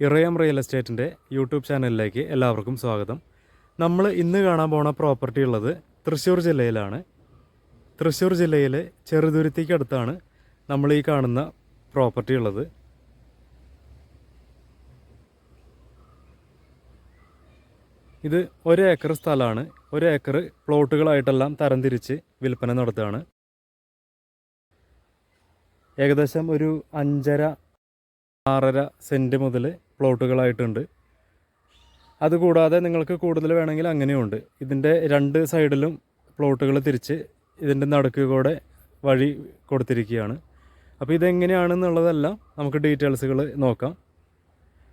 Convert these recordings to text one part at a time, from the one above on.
ഇറയം real എസ്റ്റേറ്റിന്റെ YouTube ചാനലിലേക്ക് എല്ലാവർക്കും സ്വാഗതം. നമ്മൾ ഇന്ന് കാണാൻ പോണ പ്രോപ്പർട്ടി ഉള്ളത് തൃശ്ശൂർ ജില്ലയിലാണ്. തൃശ്ശൂർ ജില്ലയിലെ ചെറുതുരുത്തിക്കടുത്താണ് നമ്മൾ ഈ കാണുന്ന പ്രോപ്പർട്ടി ഉള്ളത്. ഇത് ഒരു ഏക്കർ സ്ഥലമാണ്. ഒരു ഏക്കർ പ്ലോട്ടുകളായിട്ടെല്ലാം തരംതിരിച്ച് വിൽപ്പന നടത്തുകയാണ്. ഏകദേശം ഒരു അഞ്ചര ആറര സെന്റ് മുതൽ പ്ലോട്ടുകളായിട്ടുണ്ട്. അതുകൂടാതെ നിങ്ങൾക്ക് കൂടുതൽ വേണമെങ്കിൽ അങ്ങനെയുണ്ട്. ഇതിന്റെ രണ്ട് സൈഡിലും പ്ലോട്ടുകൾ തിരിച്ച് ഇതിന്റെ നടുക്ക് കൂടെ വഴി കൊടുത്തിരിക്കുകയാണ്. അപ്പോൾ ഇതെങ്ങനെയാണെന്നുള്ളതെല്ലാം നമുക്ക് ഡീറ്റെയിൽസുകൾ നോക്കാം.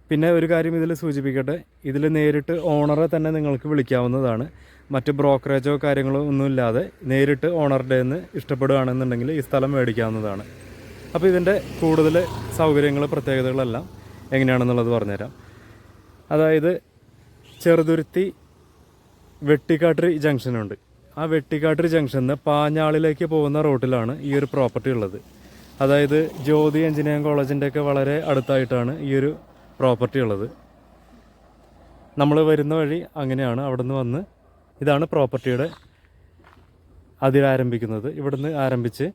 പിന്നെ ഒരു കാര്യം ഇതിൽ സൂചിപ്പിക്കട്ടെ. ഇതിൽ നേരിട്ട് ഓണറെ തന്നെ നിങ്ങൾക്ക് വിളിക്കാവുന്നതാണ്. മറ്റ് ബ്രോക്കറേജോ കാര്യങ്ങളോ ഒന്നുമില്ലാതെ നേരിട്ട് ഓണറുടെ നിന്ന് ഇഷ്ടപ്പെടുകയാണെന്നുണ്ടെങ്കിൽ ഈ സ്ഥലം മേടിക്കാവുന്നതാണ്. അപ്പോൾ ഇതിന്റെ കൂടുതൽ സൗകര്യങ്ങൾ പ്രത്യേകതകളെല്ലാം എങ്ങനെയാണെന്നുള്ളത് പറഞ്ഞുതരാം. അതായത് ചെറുതുരുത്തി വെട്ടിക്കാട്ടിരി ജംഗ്ഷനുണ്ട്. ആ വെട്ടിക്കാട്ടിരി ജംഗ്ഷനിൽ നിന്ന് പാഞ്ഞാളിലേക്ക് പോകുന്ന റോട്ടിലാണ് ഈ ഒരു പ്രോപ്പർട്ടി ഉള്ളത്. അതായത് ജ്യോതി എഞ്ചിനീയറിംഗ് കോളേജിന്റെ ഒക്കെ വളരെ അടുത്തായിട്ടാണ് ഈ ഒരു പ്രോപ്പർട്ടി ഉള്ളത്. നമ്മൾ വരുന്ന വഴി അങ്ങനെയാണ് അവിടുന്ന് വന്ന് ഇതാണ് പ്രോപ്പർട്ടിയുടെ അതിരാരംഭിക്കുന്നത്. ഇവിടുന്ന് ആരംഭിച്ച്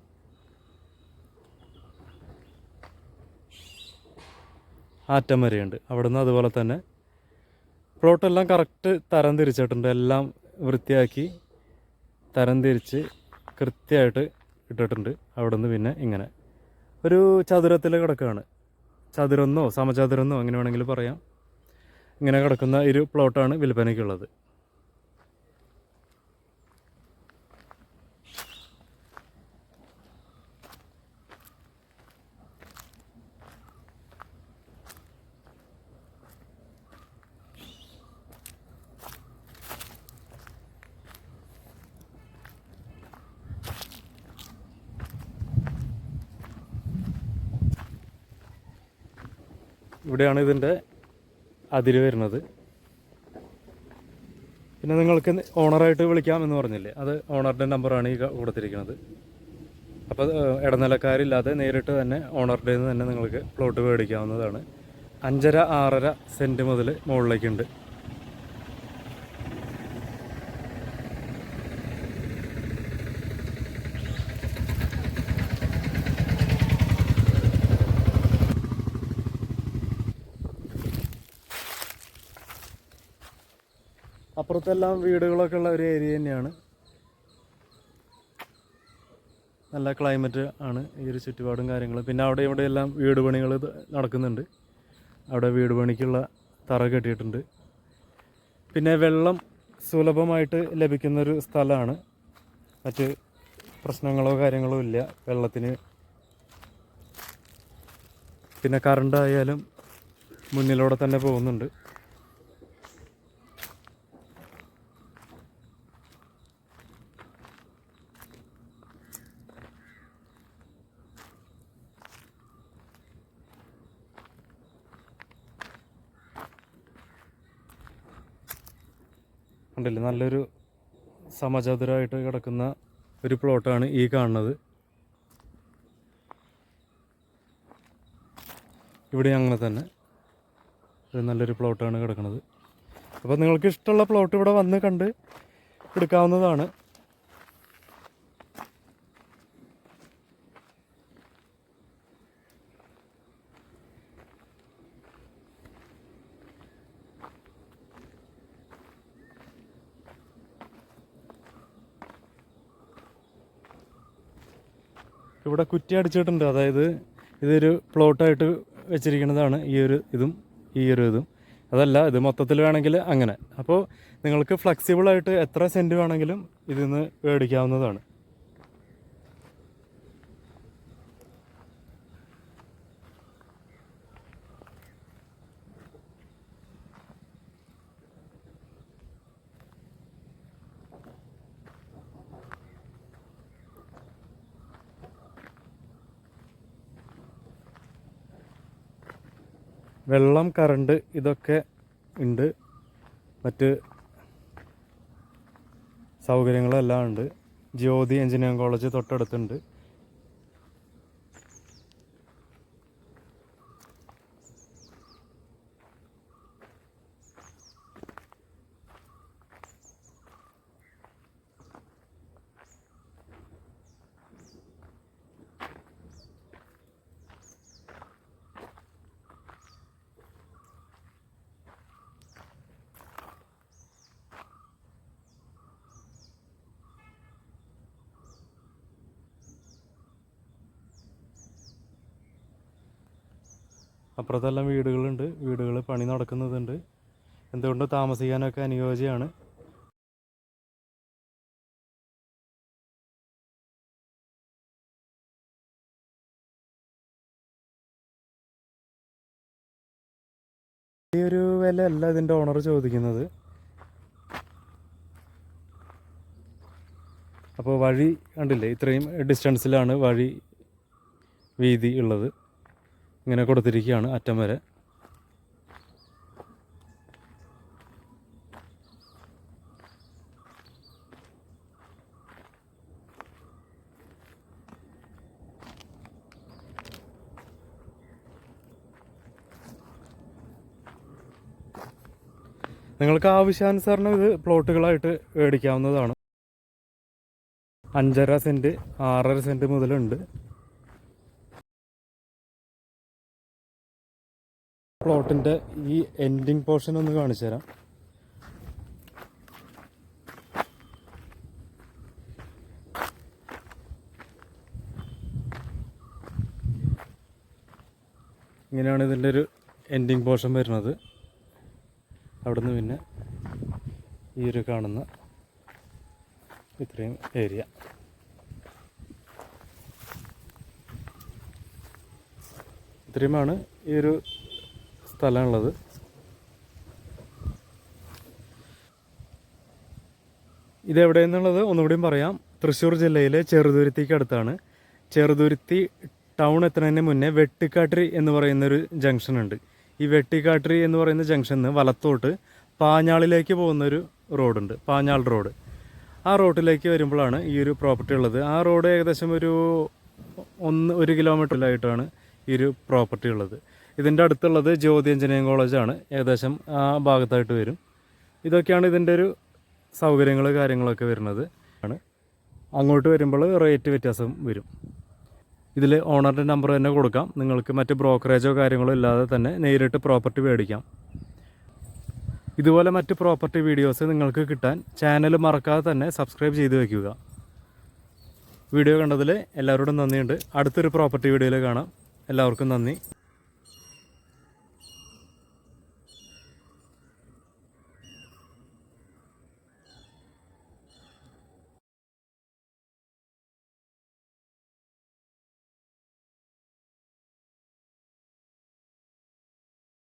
ആറ്റം വരെയുണ്ട്. അവിടുന്ന് അതുപോലെ തന്നെ പ്ലോട്ടെല്ലാം കറക്റ്റ് തരം തിരിച്ചിട്ടുണ്ട്. എല്ലാം വൃത്തിയാക്കി തരം തിരിച്ച് കൃത്യമായിട്ട് ഇട്ടിട്ടുണ്ട്. അവിടുന്ന് പിന്നെ ഇങ്ങനെ. ഒരു ചതുരത്തിൽ കിടക്കുകയാണ്. ചതുരമെന്നോ സമചതുരന്നോ അങ്ങനെ വേണമെങ്കിൽ പറയാം. ഇങ്ങനെ കിടക്കുന്ന ഒരു പ്ലോട്ടാണ് വിൽപ്പനയ്ക്കുള്ളത്. ഇവിടെയാണ് ഇതിന്റെ അതിര് വരുന്നത്. പിന്നെ നിങ്ങൾക്ക് ഓണറായിട്ട് വിളിക്കാം എന്ന് പറഞ്ഞില്ലേ? അത് ഓണറുടെ നമ്പറാണ് ഈ കൊടുത്തിരിക്കുന്നത്. അപ്പോൾ ഇടനിലക്കാരില്ലാതെ നേരിട്ട് തന്നെ ഓണറുടെ നിന്ന് തന്നെ നിങ്ങൾക്ക് പ്ലോട്ട് മേടിക്കാവുന്നതാണ്. അഞ്ചര ആറര സെന്റ് മുതൽ മുകളിലേക്കുണ്ട്. അപ്പുറത്തെല്ലാം വീടുകളൊക്കെ ഉള്ള ഒരു ഏരിയ തന്നെയാണ്. നല്ല ക്ലൈമറ്റ് ആണ് ഈ ഒരു ചുറ്റുപാടും കാര്യങ്ങളും. പിന്നെ അവിടെ ഇവിടെ എല്ലാം വീട് പണികൾ നടക്കുന്നുണ്ട്. അവിടെ വീട് പണിക്കുള്ള തറ കെട്ടിയിട്ടുണ്ട്. പിന്നെ വെള്ളം സുലഭമായിട്ട് ലഭിക്കുന്നൊരു സ്ഥലമാണ്. മറ്റ് പ്രശ്നങ്ങളോ കാര്യങ്ങളോ ഇല്ല. വെള്ളത്തിന് പിന്നെ കറണ്ട് ആയാലും മുന്നിലൂടെ തന്നെ പോകുന്നുണ്ട്. ഉണ്ടല്ലേ? നല്ലൊരു സമചതുരമായിട്ട് കിടക്കുന്ന ഒരു പ്ലോട്ടാണ് ഈ കാണുന്നത്. ഇവിടെ അങ്ങനെ തന്നെ ഒരു നല്ലൊരു പ്ലോട്ടാണ് കിടക്കുന്നത്. അപ്പോൾ നിങ്ങൾക്ക് ഇഷ്ടമുള്ള പ്ലോട്ട് ഇവിടെ വന്ന് കണ്ട് എടുക്കാവുന്നതാണ്. ഇവിടെ കുറ്റി അടിച്ചിട്ടുണ്ട്. അതായത് ഇതൊരു പ്ലോട്ടായിട്ട് വെച്ചിരിക്കുന്നതാണ് ഈ ഒരു ഇതും ഈ ഒരു ഇതും. അതല്ല ഇത് മൊത്തത്തിൽ വേണമെങ്കിൽ അങ്ങനെ. അപ്പോൾ നിങ്ങൾക്ക് ഫ്ലെക്സിബിളായിട്ട് എത്ര സെന്റ് വേണമെങ്കിലും ഇതിൽ നിന്ന് മേടിക്കാവുന്നതാണ്. വെള്ളം കറണ്ട് ഇതൊക്കെ ഉണ്ട്. മറ്റ് സൗകര്യങ്ങളെല്ലാം ഉണ്ട്. ജ്യോതി എഞ്ചിനീയറിംഗ് കോളേജ് തൊട്ടടുത്തുണ്ട്. അപ്പുറത്തെല്ലാം വീടുകളുണ്ട്. വീടുകൾ പണി നടക്കുന്നതുണ്ട്. എന്തുകൊണ്ട് താമസിക്കാനൊക്കെ അനുയോജ്യമാണ്. ഈ ഒരു വില അല്ല ഇതിന്റെ ഓണർ ചോദിക്കുന്നത്. അപ്പോൾ വഴി കണ്ടില്ലേ? ഇത്രയും ഡിസ്റ്റൻസിലാണ് വഴി വീതി ഉള്ളത്. ഇങ്ങനെ കൊടുത്തിരിക്കുകയാണ് അറ്റം വരെ. നിങ്ങൾക്ക് ആവശ്യാനുസരണം ഇത് പ്ലോട്ടുകളായിട്ട് മേടിക്കാവുന്നതാണ്. അഞ്ചര സെന്റ് ആറര സെന്റ് മുതലുണ്ട്. പ്ലോട്ടിന്റെ ഈ എൻഡിങ് പോർഷൻ ഒന്ന് കാണിച്ചു തരാം. ഇങ്ങനെയാണ് ഇതിന്റെ ഒരു എൻഡിങ് പോർഷൻ വരുന്നത്. അവിടുന്ന് പിന്നെ ഈ ഒരു കാണുന്ന ഇത്രയും ഏരിയ ഇത്രയുമാണ് ഈ ഒരു സ്ഥലമുള്ളത് ഇതെവിടെയെന്നുള്ളത് ഒന്നുകൂടിയും പറയാം. തൃശ്ശൂർ ജില്ലയിലെ ചെറുതുരുത്തിക്ക് അടുത്താണ് ചെറുതുരുത്തി ടൗൺ എത്തുന്നതിന് മുന്നേ വെട്ടിക്കാട്ടിരി എന്ന് പറയുന്നൊരു ജംഗ്ഷൻ ഉണ്ട് ഈ വെട്ടിക്കാട്ടിരി എന്ന് പറയുന്ന ജംഗ്ഷനിൽ നിന്ന് വലത്തോട്ട് പാഞ്ഞാളിലേക്ക് പോകുന്നൊരു റോഡുണ്ട്. പാഞ്ഞാൾ റോഡ്. ആ റോഡിലേക്ക് വരുമ്പോഴാണ് ഈ ഒരു പ്രോപ്പർട്ടി ഉള്ളത്. ആ റോഡ് ഏകദേശം ഒരു ഒന്ന് ഒരു കിലോമീറ്ററിലായിട്ടാണ് ഈ ഒരു പ്രോപ്പർട്ടി ഉള്ളത്. ഇതിന്റെ അടുത്തുള്ളത് ജ്യോതി എഞ്ചിനീയറിംഗ് കോളേജാണ് ഏകദേശം ആ ഭാഗത്തായിട്ട് വരും. ഇതൊക്കെയാണ് ഇതിന്റെ ഒരു സൗകര്യങ്ങൾ കാര്യങ്ങളൊക്കെ വരുന്നത്. ആണ്. അങ്ങോട്ട് വരുമ്പോൾ റേറ്റ് വ്യത്യാസം വരും. ഇതിൽ ഓണറിന്റെ നമ്പർ തന്നെ കൊടുക്കാം. നിങ്ങൾക്ക് മറ്റ് ബ്രോക്കറേജോ കാര്യങ്ങളോ ഇല്ലാതെ തന്നെ നേരിട്ട് പ്രോപ്പർട്ടി മേടിക്കാം. ഇതുപോലെ മറ്റ് പ്രോപ്പർട്ടി വീഡിയോസ് നിങ്ങൾക്ക് കിട്ടാൻ ചാനൽ മറക്കാതെ തന്നെ സബ്സ്ക്രൈബ് ചെയ്ത് വയ്ക്കുക വീഡിയോ കണ്ടതിൽ എല്ലാവരോടും നന്ദിയുണ്ട്. അടുത്തൊരു പ്രോപ്പർട്ടി വീഡിയോയിൽ കാണാം. എല്ലാവർക്കും നന്ദി.